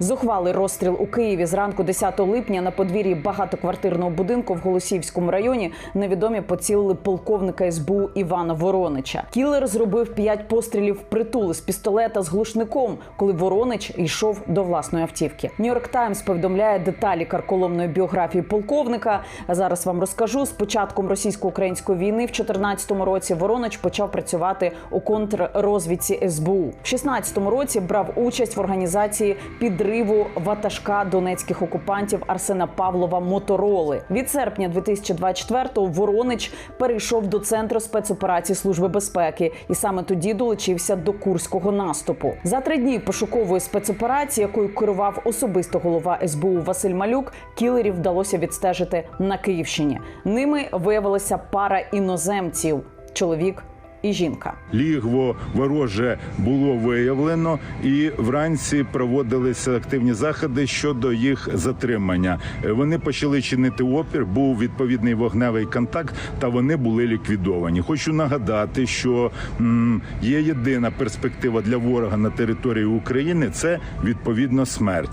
Зухвалий розстріл у Києві зранку 10 липня на подвір'ї багатоквартирного будинку в Голосіївському районі невідомі поцілили полковника СБУ Івана Воронича. Кілер зробив п'ять пострілів притул з пістолета з глушником, коли Воронич йшов до власної автівки. Нью-Йорк Таймс повідомляє деталі карколомної біографії полковника. Зараз вам розкажу. З початком російсько-української війни в 2014 році Воронич почав працювати у контррозвідці СБУ. В 16 році брав участь в організації підриву ватажка донецьких окупантів Арсена Павлова Мотороли. Від серпня 2024-го Воронич перейшов до центру спецоперацій Служби безпеки і саме тоді долучився до курського наступу. За три дні пошукової спецоперації, якою керував особисто голова СБУ Василь Малюк, кілерів вдалося відстежити на Київщині. Ними виявилася пара іноземців чоловік і жінка. Лігво вороже було виявлено, і вранці проводилися активні заходи щодо їх затримання. Е, Вони почали чинити опір. Був відповідний вогневий контакт, та вони були ліквідовані. Хочу нагадати, що м, є єдина перспектива для ворога на території України це відповідно смерть.